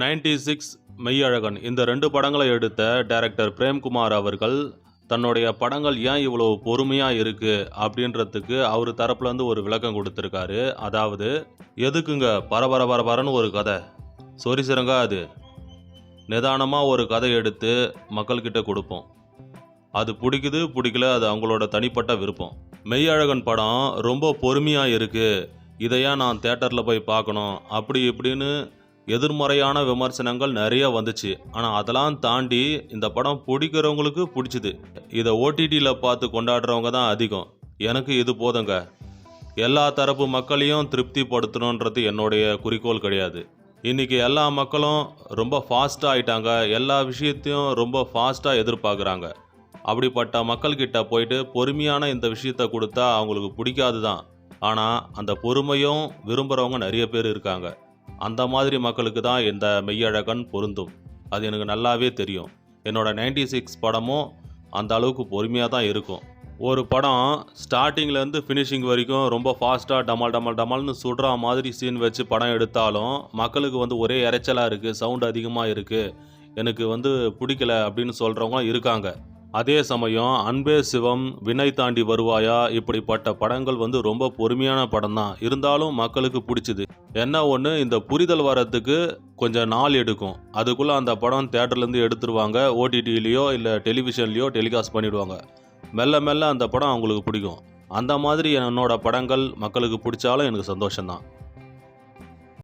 Ninety six Meiyazhagan. இந்த ரெண்டு படங்களை எடுத்த டைரக்டர் பிரேம்குமார் அவர்கள் தன்னுடைய படங்கள் ஏன் இவ்வளோ பொறுமையாக இருக்குது அப்படின்றதுக்கு அவர் தரப்புலேருந்து ஒரு விளக்கம் கொடுத்துருக்காரு. அதாவது எதுக்குங்க பரபர பரபரன்னு ஒரு கதை? சொரி சிறங்கா அது? நிதானமாக ஒரு கதை எடுத்து மக்கள்கிட்ட கொடுப்போம். அது பிடிக்குது பிடிக்கல அது அவங்களோட தனிப்பட்ட விருப்பம். மெய்யழகன் படம் ரொம்ப பொறுமையாக இருக்குது இதையா நான் தேட்டரில் போய் பார்க்கணும். அப்படி இப்படின்னு எதிர்மறையான விமர்சனங்கள் நிறைய வந்துச்சு. ஆனால் அதெல்லாம் தாண்டி இந்த படம் பிடிக்கிறவங்களுக்கு பிடிச்சிது. இதை ஓடிடியில் பார்த்து கொண்டாடுறவங்க தான் அதிகம். எனக்கு இது போதுங்க. எல்லா தரப்பு மக்களையும் திருப்திப்படுத்தணுன்றது என்னுடைய குறிக்கோள் கிடையாது. இன்றைக்கி எல்லா மக்களும் ரொம்ப ஃபாஸ்ட்டாக ஆயிட்டாங்க. எல்லா விஷயத்தையும் ரொம்ப ஃபாஸ்ட்டாக எதிர்பார்க்குறாங்க. அப்படிப்பட்ட மக்கள்கிட்ட போயிட்டு பொறுமையான இந்த விஷயத்த கொடுத்தா அவங்களுக்கு பிடிக்காது தான் ஆனால் அந்த பொறுமையும் விரும்புகிறவங்க நிறைய பேர் இருக்காங்க. அந்த மாதிரி மக்களுக்கு தான் இந்த மெய்யழகன் பொருந்தும். அது எனக்கு நல்லாவே தெரியும். என்னோடய நைன்டி சிக்ஸ் படமும் அந்த அளவுக்கு பொறுமையாக தான் இருக்கும். ஒரு படம் ஸ்டார்டிங்லேருந்து ஃபினிஷிங் வரைக்கும் ரொம்ப ஃபாஸ்ட்டாக டமால் டமால் டமால்னு சுடுற மாதிரி சீன் வச்சு படம் எடுத்தாலும் மக்களுக்கு வந்து ஒரே இறைச்சலாக இருக்குது சவுண்ட் அதிகமாக இருக்குது எனக்கு வந்து பிடிக்கல அப்படின்னு சொல்கிறவங்களும் இருக்காங்க. அதே சமயம் அன்பே சிவம் வினை தாண்டி வருவாயா? இப்படிப்பட்ட படங்கள் வந்து ரொம்ப பொறுமையான படம் தான் இருந்தாலும் மக்களுக்கு பிடிச்சிது. என்ன ஒன்று இந்த புரிதல் வரத்துக்கு கொஞ்சம் நாள் எடுக்கும். அதுக்குள்ளே அந்த படம் தேட்டர்லேருந்து எடுத்துருவாங்க. ஓடிடிலேயோ இல்லை டெலிவிஷன்லேயோ டெலிகாஸ்ட் பண்ணிடுவாங்க. மெல்ல மெல்ல அந்த படம் அவங்களுக்கு பிடிக்கும். அந்த மாதிரி என்னோட படங்கள் மக்களுக்கு பிடிச்சாலும் எனக்கு சந்தோஷம்தான்.